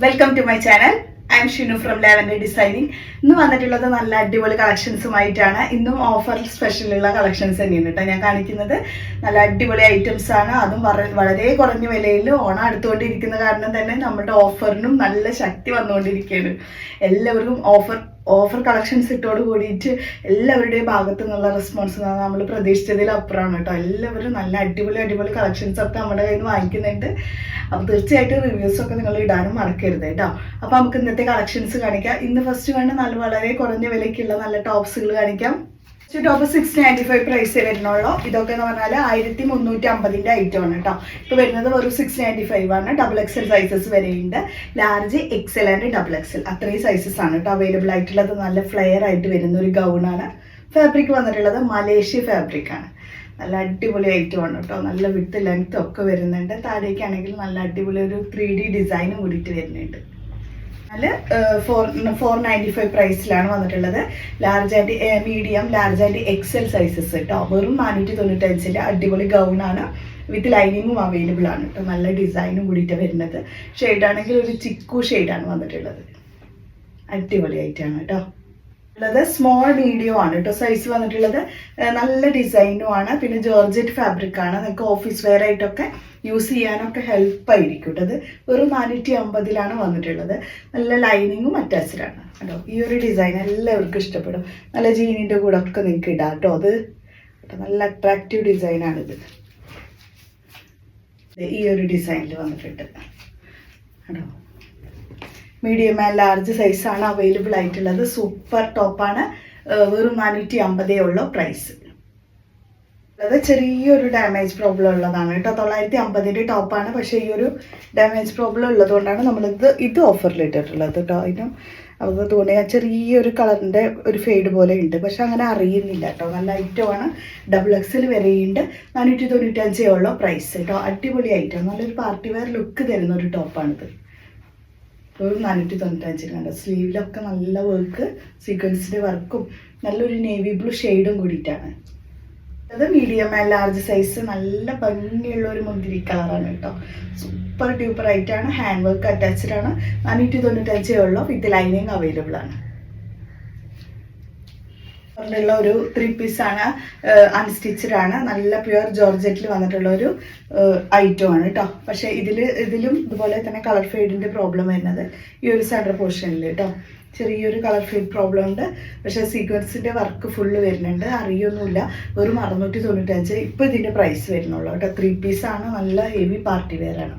Welcome to my channel I am Shinu from lavender designing ഇന്ന് വന്നിട്ടുള്ളത് നല്ല അടിപൊളി കളക്ഷൻസുമായിട്ടാണ്. ഇന്നും ഓഫർ സ്പെഷ്യലുള്ള കളക്ഷൻസ് തന്നെയാണ് കേട്ടോ ഞാൻ കാണിക്കുന്നത്. നല്ല അടിപൊളി ഐറ്റംസ് ആണ്. അതും വളരെ കുറഞ്ഞ വിലയിൽ ഓണം അടുത്തുകൊണ്ടിരിക്കുന്ന കാരണം തന്നെ നമ്മുടെ ഓഫറിനും നല്ല ശക്തി വന്നുകൊണ്ടിരിക്കുകയാണ്. എല്ലാവർക്കും ഓഫർ ഓഫർ കളക്ഷൻസ് ഇട്ടോട് കൂടിയിട്ട് എല്ലാവരുടെയും ഭാഗത്തു നിന്നുള്ള റെസ്പോൺസ് നമ്മൾ പ്രതീക്ഷിച്ചതിൽ അപ്പുറമാണ് കേട്ടോ. എല്ലാവരും നല്ല അടിപൊളി അടിപൊളി കളക്ഷൻസ് ഒക്കെ നമ്മുടെ കയ്യിൽ നിന്ന് വാങ്ങിക്കുന്നുണ്ട്. അപ്പോൾ തീർച്ചയായിട്ടും റിവ്യൂസ് ഒക്കെ നിങ്ങൾ ഇടാനും മറക്കരുത് കേട്ടോ. അപ്പോൾ നമുക്ക് ഇന്നത്തെ കളക്ഷൻസ് കാണിക്കാം. ഇന്ന് ഫസ്റ്റ് വേണ്ട നല്ല വളരെ കുറഞ്ഞ വിലയ്ക്കുള്ള നല്ല ടോപ്സുകൾ കാണിക്കാം. Top six ninety five price വരുന്നുള്ളൂ ഇതൊക്കെ എന്ന് പറഞ്ഞാൽ ആയിരത്തി മുന്നൂറ്റി അമ്പതിന്റെ ഐറ്റം ആണ് കേട്ടോ ഇപ്പോൾ വരുന്നത് വെറും സിക്സ് നയന്റി ഫൈവ് ആണ് ഡബിൾ എക്സൽ സൈസസ് വരെയുണ്ട്. Large XL and double XL അത്രയും സൈസസ് ആണ് കേട്ടോ അവൈലബിൾ ആയിട്ടുള്ളത്. നല്ല ഫ്ലെയർ ആയിട്ട് വരുന്ന ഒരു ഗൗണാണ് ഫാബ്രിക് വന്നിട്ടുള്ളത് മലേഷ്യ ഫാബ്രിക് ആണ്. നല്ല അടിപൊളി ഐറ്റം ആണ് കേട്ടോ നല്ല വിത്ത് ലെങ്ത് ഒക്കെ വരുന്നുണ്ട്. താഴേക്കാണെങ്കിൽ നല്ല അടിപൊളി ഒരു ത്രീ ഡി ഡിസൈനും കൂടിയിട്ട് വരുന്നുണ്ട്. നല്ല ഫോർ ഫോർ നയന്റി ഫൈവ് പ്രൈസിലാണ് വന്നിട്ടുള്ളത്. Large and medium large and XL sizes കേട്ടോ വെറും നാനൂറ്റി തൊണ്ണൂറ്റഞ്ചിന്റെ അടിപൊളി ഗൗൺ ആണ് വിത്ത് ലൈനിങ്ങും അവൈലബിൾ ആണ്. കേട്ടോ നല്ല ഡിസൈനും കൂടിയിട്ട് വരുന്നത്. ഷെയ്ഡാണെങ്കിൽ ഒരു ചിക്കു ഷെയ്ഡാണ് വന്നിട്ടുള്ളത്. അടിപൊളി ആയിട്ടാണ് കേട്ടോ ഉള്ളത്. സ്മോൾ മീഡിയം ആണ് കേട്ടോ സൈസ് വന്നിട്ടുള്ളത്. നല്ല ഡിസൈനും ആണ്. പിന്നെ ജോർജറ്റ് ഫാബ്രിക് ആണ്. നിങ്ങൾക്ക് ഓഫീസ് വെയർ ആയിട്ടൊക്കെ യൂസ് ചെയ്യാനൊക്കെ ഹെൽപ്പ് ആയിരിക്കും കേട്ടോ അത് വെറും നാനൂറ്റി അമ്പതിലാണ് വന്നിട്ടുള്ളത്. നല്ല ലൈനിങ്ങും അറ്റാച്ച്ഡ് ആണ് കേട്ടോ ഈ ഒരു ഡിസൈൻ എല്ലാവർക്കും ഇഷ്ടപ്പെടും. നല്ല ജീനിന്റെ കൂടെ ഒക്കെ നിങ്ങൾക്ക് ഇടാം കേട്ടോ അത് നല്ല അട്രാക്റ്റീവ് ഡിസൈനാണിത് ഈ ഒരു ഡിസൈനിൽ വന്നിട്ടുണ്ട്. കേട്ടോ മീഡിയം ആൻഡ് ലാർജ് സൈസാണ് അവൈലബിൾ ആയിട്ടുള്ളത്. സൂപ്പർ ടോപ്പാണ് വെറും നാനൂറ്റി അമ്പതേ ഉള്ളൂ പ്രൈസ് അത് ചെറിയൊരു ഡാമേജ് പ്രോബ്ലം ഉള്ളതാണ് കേട്ടോ. തൊള്ളായിരത്തി അമ്പതിന്റെ ടോപ്പാണ് പക്ഷേ ഈ ഒരു ഡാമേജ് പ്രോബ്ലം ഉള്ളതുകൊണ്ടാണ് നമ്മളിത് ഇത് ഓഫറിൽ ഇട്ടിട്ടുള്ളത് കേട്ടോ. അതിനും അത് തോന്നിയ ചെറിയൊരു കളറിന്റെ ഒരു ഫെയ്ഡ് പോലെ ഉണ്ട്. പക്ഷെ അങ്ങനെ അറിയുന്നില്ല കേട്ടോ. നല്ല ഐറ്റമാണ് ഡബിൾ എക്സിൽ വരെയുണ്ട്. നാനൂറ്റി തൊണ്ണൂറ്റഞ്ചേ ഉള്ളൂ പ്രൈസ് കേട്ടോ. അടിപൊളി ഐറ്റം നല്ലൊരു പാർട്ടി വെയർ ലുക്ക് തരുന്ന ഒരു ടോപ്പാണിത് ഒരു നാനൂറ്റി തൊണ്ണൂറ്റഞ്ചിന് കണ്ടോ? സ്ലീവിലൊക്കെ നല്ല വർക്ക് സീക്വൻസിന്റെ വർക്കും നല്ലൊരു നേവി ബ്ലൂ ഷെയ്ഡും കൂടിയിട്ടാണ്. അത് മീഡിയം ആൻഡ് ലാർജ് സൈസ് നല്ല ഭംഗിയുള്ള ഒരു മുന്തിരി കളറാണ് കേട്ടോ. സൂപ്പർ ഡ്യൂപ്പർ ആയിട്ടാണ് ഹാൻഡ് വർക്ക് അറ്റാച്ച്ഡ് ആണ് നാനൂറ്റി തൊണ്ണൂറ്റഞ്ചേ ഉള്ളൂ വിത്ത് ലൈനിങ് അവൈലബിൾ ആണ് ഉള്ള ഒരു ത്രീ പീസാണ് അൺസ്റ്റിച്ചഡ് ആണ്. നല്ല പ്യുവർ ജോർജറ്റിൽ വന്നിട്ടുള്ള ഒരു ഐറ്റം ആണ് കേട്ടോ പക്ഷേ ഇതിൽ ഇതിലും ഇതുപോലെ തന്നെ കളർ ഫെയ്ഡിന്റെ പ്രോബ്ലം വരുന്നത് ഈ ഒരു സെന്റർ പോർഷനിൽ കേട്ടോ ചെറിയൊരു കളർ ഫെയ്ഡ് പ്രോബ്ലം ഉണ്ട്. പക്ഷേ സീക്വൻസിന്റെ വർക്ക് ഫുള്ള് വരുന്നുണ്ട്. അറിയൊന്നുമില്ല. വെറും അറുന്നൂറ്റി തൊണ്ണൂറ്റഞ്ച് ഇപ്പോൾ ഇതിന്റെ പ്രൈസ് വരുന്നുള്ളൂ കേട്ടോ ത്രീ പീസാണ് നല്ല ഹെവി പാർട്ടി വെയറാണ്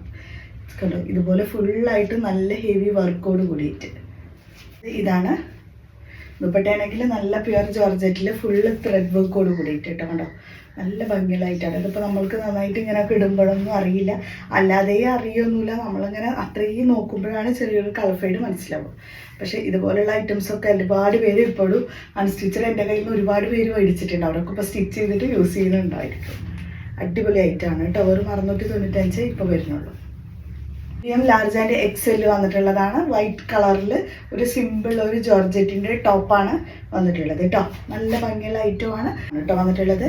കണ്ടോ? ഇതുപോലെ ഫുള്ളായിട്ട് നല്ല ഹെവി വർക്കോട് കൂടിയിട്ട്. ഇതാണ് ദുപ്പട്ടയാണെങ്കിൽ നല്ല പ്യുവർ ജോർജറ്റിൽ ഫുള്ള് ത്രെഡ് വർക്കോട് കൂടിയിട്ട് കേട്ടോ കണ്ടോ? നല്ല ഭംഗിയിലായിട്ടാണ്. ഇതിപ്പോൾ നമ്മൾക്ക് നന്നായിട്ട് ഇങ്ങനെ ഇടുമ്പോഴൊന്നും അറിയില്ല. അല്ലാതെ അറിയൊന്നുമില്ല. നമ്മളിങ്ങനെ അത്രയും നോക്കുമ്പോഴാണ് ചെറിയൊരു കളർ മനസ്സിലാവുക. പക്ഷേ ഇതുപോലെയുള്ള ഐറ്റംസ് ഒക്കെ ഒരുപാട് പേര് ഇപ്പോഴും അൺസ്റ്റിച്ചർ എന്റെ കയ്യിൽ നിന്ന് ഒരുപാട് പേര് മേടിച്ചിട്ടുണ്ട്. അവരൊക്കെ ഇപ്പോൾ സ്റ്റിച്ച് ചെയ്തിട്ട് യൂസ് ചെയ്യുന്നുണ്ടായിരിക്കും. അടിപൊളി ഐറ്റമാണ് വെറും അറുന്നൂറ്റി തൊണ്ണൂറ്റഞ്ച് ഇപ്പോൾ വരുന്നുള്ളൂ. മീഡിയം ലാർജ് ആൻഡ് എക്സൽ വന്നിട്ടുള്ളതാണ്. വൈറ്റ് കളറിൽ ഒരു സിമ്പിൾ ഒരു ജോർജറ്റിന്റെ ടോപ്പാണ് വന്നിട്ടുള്ളത് കേട്ടോ. നല്ല ഭംഗിയുള്ള ഐറ്റമാണ് കേട്ടോ വന്നിട്ടുള്ളത്.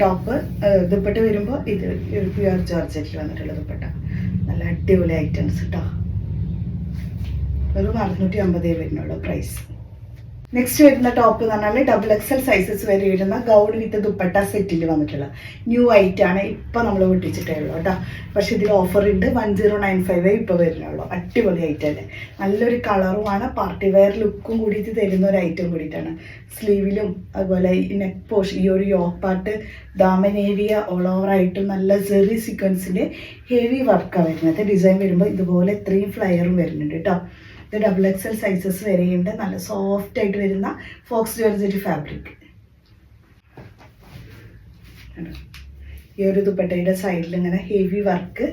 ടോപ്പ് ദുപ്പട്ട് വരുമ്പോൾ ഇത് പ്യുവർ ജോർജറ്റിൽ വന്നിട്ടുള്ള ദുപ്പട്ട. നല്ല അടിപൊളി ഐറ്റംസ് കേട്ടോ. വെറും അറുന്നൂറ്റി അമ്പതേ വരുന്നുള്ളൂ പ്രൈസ് നെക്സ്റ്റ് വരുന്ന ടോപ്പ് എന്ന് പറഞ്ഞാൽ ഡബിൾ എക്സൽ സൈസസ് വരെ വരുന്ന ഗൗഡ് വിത്ത് ദുപ്പട്ട സെറ്റിൽ വന്നിട്ടുള്ള ന്യൂ ഐറ്റ് ആണ് ഇപ്പം നമ്മൾ പൊട്ടിച്ചിട്ടേ ഉള്ളൂ കേട്ടോ. പക്ഷേ ഇതിൽ ഓഫർ ഉണ്ട് വൺ സീറോ നയൻ ഫൈവ് ഇപ്പോൾ വരുന്നുള്ളൂ. അടിപൊളി ഐറ്റം അല്ലേ? നല്ലൊരു കളറുമാണ് പാർട്ടി വെയർ ലുക്കും കൂടിയിട്ട് തരുന്ന ഒരു ഐറ്റം കൂടിയിട്ടാണ്. സ്ലീവിലും അതുപോലെ നെക്ക് പോഷ് ഈ ഒരു യോക്ക് പാർട്ട് ദാമൻ ഓൾ ഓവർ ആയിട്ടും നല്ല ചെറിയ സീക്വൻസിന്റെ ഹെവി വർക്കാണ് വരുന്നത്. ഡിസൈൻ വരുമ്പോൾ ഇതുപോലെ ഇത്രയും ഫ്ലയറും വരുന്നുണ്ട് കേട്ടോ. ഇത് ഡബിൾ എക്സൽ സൈസസ് വരെയുണ്ട്. നല്ല സോഫ്റ്റ് ആയിട്ട് വരുന്ന ഫോക്സ് ജോർജറ്റ് ഫാബ്രിക് ഈ ഒരു ദുപ്പട്ടയുടെ സൈഡിൽ ഇങ്ങനെ ഹെവി വർക്ക്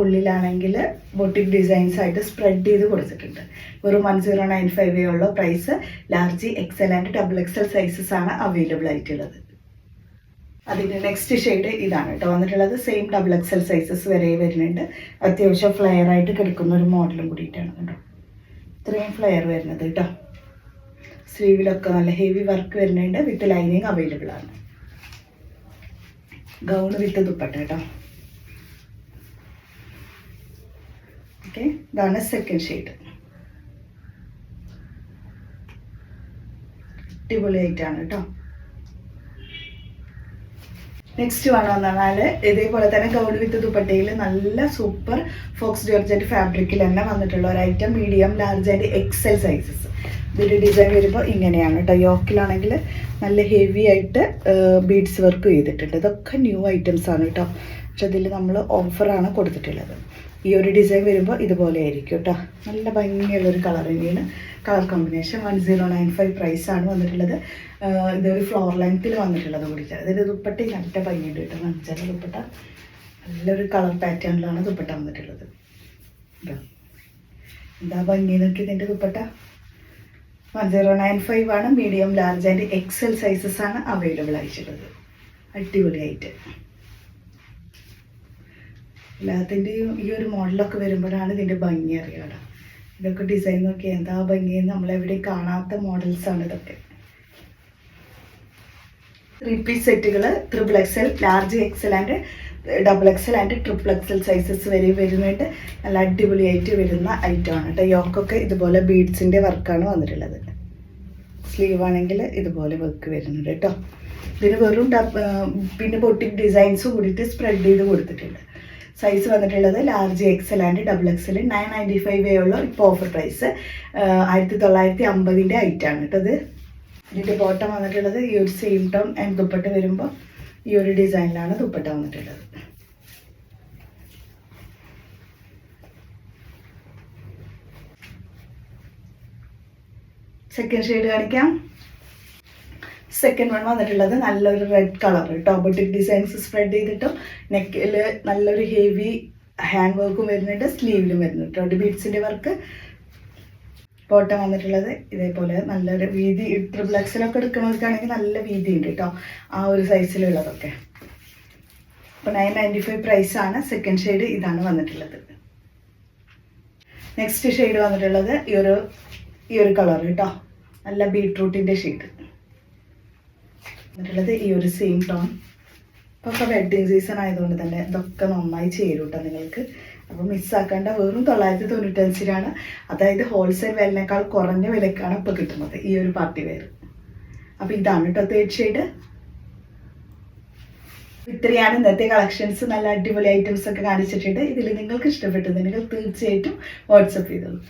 ഉള്ളിലാണെങ്കിൽ ബൊട്ടിക് ഡിസൈൻസ് ആയിട്ട് സ്പ്രെഡ് ചെയ്ത് കൊടുത്തിട്ടുണ്ട്. വെറും വൺ സീറോ നയൻ ഫൈവ് ഉള്ള. Price large XL and double XL sizes ആണ് അവൈലബിൾ ആയിട്ടുള്ളത്. അതിന്റെ നെക്സ്റ്റ് ഷെയ്ഡ് ഇതാണ് കേട്ടോ. വന്നിട്ടുള്ളത് സെയിം ഡബിൾ എക്സൽ സൈസസ് വരെ വരുന്നുണ്ട്. അത്യാവശ്യം ഫ്ലെയർ ആയിട്ട് കിടക്കുന്ന ഒരു മോഡലും കൂടിയിട്ടാണ് കേട്ടോ ഇത്രയും ഫ്ലെയർ വരുന്നത് കേട്ടോ സ്ലീവിലൊക്കെ നല്ല ഹെവി വർക്ക് വരുന്നുണ്ട് വിത്ത് ലൈനിങ് അവൈലബിൾ ആണ്. ഗൗൺ വിത്ത് ദുപ്പട്ട കേട്ടോ ഓക്കെ ഇതാണ് സെക്കൻഡ് ഷെയ്ഡ് അടിപൊളിയായിട്ടാണ് കേട്ടോ നെക്സ്റ്റ് വേണമെന്ന് പറഞ്ഞാൽ ഇതേപോലെ തന്നെ ഗൗൺ വിത്ത് ദുപ്പട്ടയിൽ നല്ല സൂപ്പർ ഫോക്സ് ജോർജറ്റ് ഫാബ്രിക്കിൽ തന്നെ വന്നിട്ടുള്ള ഒരു item medium large and XL sizes ഇതൊരു ഡിസൈൻ വരുമ്പോൾ ഇങ്ങനെയാണ് കേട്ടോ. യോക്കിലാണെങ്കിൽ നല്ല ഹെവി ആയിട്ട് ബീഡ്സ് വർക്ക് ചെയ്തിട്ടുണ്ട്. ഇതൊക്കെ ന്യൂ ഐറ്റംസ് ആണ് കേട്ടോ. പക്ഷെ ഇതിൽ നമ്മൾ ഓഫറാണ് കൊടുത്തിട്ടുള്ളത്. ഈ ഒരു ഡിസൈൻ വരുമ്പോൾ ഇതുപോലെ ആയിരിക്കും കേട്ടോ നല്ല ഭംഗിയുള്ള ഒരു കളർ തന്നെയാണ് colour combination one zero nine five പ്രൈസാണ് വന്നിട്ടുള്ളത്. ഇതൊരു ഫ്ലോർ ലെങ്ത്തിൽ വന്നിട്ടുള്ളത് കൂടിയിട്ട് ഇതിന്റെ ദുപ്പട്ട നല്ല ഭംഗിയുണ്ട് കേട്ടോ നനച്ചാൽ ദുപ്പട്ട. നല്ലൊരു കളർ പാറ്റേണിലാണ് ദുപ്പട്ട വന്നിട്ടുള്ളത്. എന്താ ഭംഗി നോക്കി ഇതിന്റെ dupatta? One zero nine five ആണ്. Medium large and XL sizes ആണ് അവൈലബിൾ ആയിട്ടുള്ളത്. അടിപൊളിയായിട്ട് എല്ലാത്തിന്റെയും ഈ ഒരു മോഡലൊക്കെ വരുമ്പോഴാണ് ഇതിന്റെ ഭംഗി അറിയാം ഇതൊക്കെ ഡിസൈൻ നോക്കി എന്താ ഭംഗിയെന്ന് നമ്മളെവിടെയും കാണാത്ത മോഡൽസാണ് ഇതൊക്കെ. ത്രീ പീസ് സെറ്റുകൾ triple XL large XL and double XL and triple XL sizes വരെ വരുന്നുണ്ട്. നല്ല അടിപൊളിയായിട്ട് വരുന്ന ഐറ്റം ആണ് കേട്ടോ. യോക്കൊക്കെ ഇതുപോലെ ബീഡ്സിന്റെ വർക്കാണ് വന്നിട്ടുള്ളത്. സ്ലീവ് ആണെങ്കിൽ ഇതുപോലെ വർക്ക് വരുന്നുണ്ട് കേട്ടോ. ഇതിന് വെറും പിന്നെ ബൊട്ടിക് ഡിസൈൻസ് കൂടിയിട്ട് സ്പ്രെഡ് ചെയ്ത് കൊടുത്തിട്ടുണ്ട്. സൈസ് വന്നിട്ടുള്ളത് large XL and double XL nine ninety five ഉള്ള ഇപ്പോൾ ഓഫർ പ്രൈസ് ആയിരത്തി തൊള്ളായിരത്തി അമ്പതിന്റെ ഐറ്റാണ് കേട്ടത് ഇത്. ഇതിന്റെ ബോട്ടം വന്നിട്ടുള്ളത് ഈ ഒരു സെയിം ടോൺ ആൻഡ് ദുപ്പട്ട വരുമ്പോൾ ഈ ഒരു ഡിസൈനിലാണ് ദുപ്പട്ട വന്നിട്ടുള്ളത്. സെക്കൻഡ് ഷെയ്ഡ് കാണിക്കാം. സെക്കൻഡ് വൺ വന്നിട്ടുള്ളത് നല്ലൊരു റെഡ് കളർ കേട്ടോ ബൊട്ടിക് ഡിസൈൻസ് സ്പ്രെഡ് ചെയ്തിട്ടും നെക്കിൽ നല്ലൊരു ഹെവി ഹാൻഡ് വർക്കും വരുന്നുണ്ട് സ്ലീവിലും വരുന്നുണ്ട് കേട്ടോ ബീഡ്സിന്റെ വർക്ക് ബോട്ടം വന്നിട്ടുള്ളത് ഇതേപോലെ നല്ലൊരു വീതി ട്രിപ്പിൾ എക്സിലൊക്കെ എടുക്കുന്നവർക്കാണെങ്കിൽ നല്ല വീതി ഉണ്ട് കേട്ടോ ആ ഒരു സൈസിലുള്ളതൊക്കെ അപ്പോൾ നയൻ നയന്റി ഫൈവ് പ്രൈസാണ് സെക്കൻഡ് ഷെയ്ഡ് ഇതാണ് വന്നിട്ടുള്ളത്. നെക്സ്റ്റ് ഷെയ്ഡ് വന്നിട്ടുള്ളത് ഈ ഒരു ഈ ഒരു കളർ കേട്ടോ നല്ല ബീട്രൂട്ടിന്റെ ഷെയ്ഡ് എന്നിട്ടുള്ളത് ഈ ഒരു സെയിം ടോൺ ഇപ്പൊ ഇപ്പോൾ വെഡ്ഡിങ് സീസൺ ആയതുകൊണ്ട് തന്നെ ഇതൊക്കെ നന്നായി ചേരും കേട്ടോ നിങ്ങൾക്ക് അപ്പോൾ മിസ്സാക്കേണ്ട വെറും തൊള്ളായിരത്തി തൊണ്ണൂറ്റഞ്ചിലാണ് അതായത് ഹോൾസെയിൽ വിലനേക്കാൾ കുറഞ്ഞ വിലക്കാണ് ഇപ്പോൾ കിട്ടുന്നത് ഈ ഒരു പാർട്ടി വെയർ അപ്പോൾ ഇതാണ് കേട്ടോ തേർഡ് ഷെയ്ഡ് ഇത്രയാണ് ഇന്നത്തെ കളക്ഷൻസ് നല്ല അടിപൊളി ഐറ്റംസ് ഒക്കെ കാണിച്ചിട്ടുണ്ട്. ഇതിൽ നിങ്ങൾക്ക് ഇഷ്ടപ്പെട്ടത് നിങ്ങൾ തീർച്ചയായിട്ടും വാട്സപ്പ് ചെയ്തോളൂ.